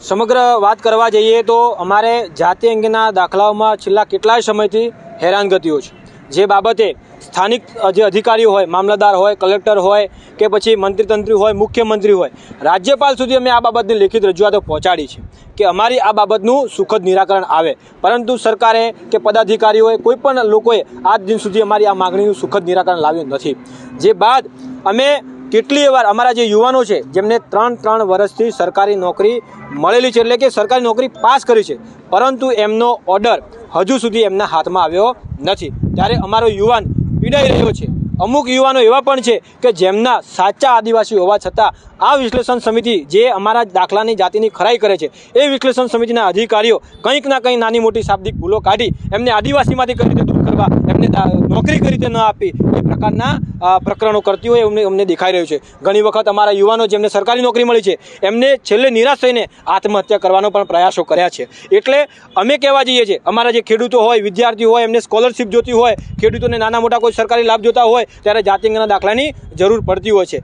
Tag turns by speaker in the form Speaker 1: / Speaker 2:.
Speaker 1: સમગ્ર વાત કરવા જઈએ તો અમારે જાતિ અંગેના દાખલાઓમાં છેલ્લા કેટલાય સમયથી હેરાનગતિઓ છે. જે બાબતે સ્થાનિક જે અધિકારીઓ હોય, મામલતદાર હોય, કલેક્ટર હોય કે પછી મંત્રીતંત્રી હોય, મુખ્યમંત્રી હોય, રાજ્યપાલ સુધી અમે આ બાબતની લેખિત રજૂઆતો પહોંચાડી છે કે અમારી આ બાબતનું સુખદ નિરાકરણ આવે. પરંતુ સરકારે કે પદાધિકારીઓએ કોઈ પણ લોકોએ આજ દિન સુધી અમારી આ માગણીનું સુખદ નિરાકરણ લાવ્યું નથી. જે બાદ અમે કેટલીય વાર અમારા જે યુવાનો છે, જેમને ત્રણ ત્રણ વર્ષથી સરકારી નોકરી મળેલી છે, એટલે કે સરકારી નોકરી પાસ કરી છે, પરંતુ એમનો ઓર્ડર હજુ સુધી એમના હાથમાં આવ્યો નથી. ત્યારે અમારો યુવાન પીડાઈ રહ્યો છે. અમુક યુવાનો એવા પણ છે કે જેમના સાચા આદિવાસી હોવા છતાં આ વિશ્લેષણ સમિતિ જે અમારા દાખલાની જાતિની ખરાઈ કરે છે, એ વિશ્લેષણ સમિતિના અધિકારીઓ કંઈક ના કંઈક નાની મોટી શાબ્દિક ભૂલો કાઢી એમને આદિવાસીમાંથી કઈ રીતે દૂર કરવા, એમને નોકરી કઈ રીતે ન આપી, એ પ્રકારના પ્રકરણો કરતી હોય એમને અમને દેખાઈ રહ્યું છે. ઘણી વખત અમારા યુવાનો જેમને સરકારી નોકરી મળી છે, એમને છેલ્લે નિરાશ થઈને આત્મહત્યા કરવાનો પણ પ્રયાસો કર્યા છે. એટલે અમે કહેવા જઈએ છીએ, અમારા જે ખેડૂતો હોય, વિદ્યાર્થીઓ હોય, એમને સ્કોલરશિપ જોતી હોય, ખેડૂતોને નાના મોટા કોઈ સરકારી લાભ જોતા હોય ત્યારે જાતિંગના દાખલાની જરૂર પડતી હોય છે.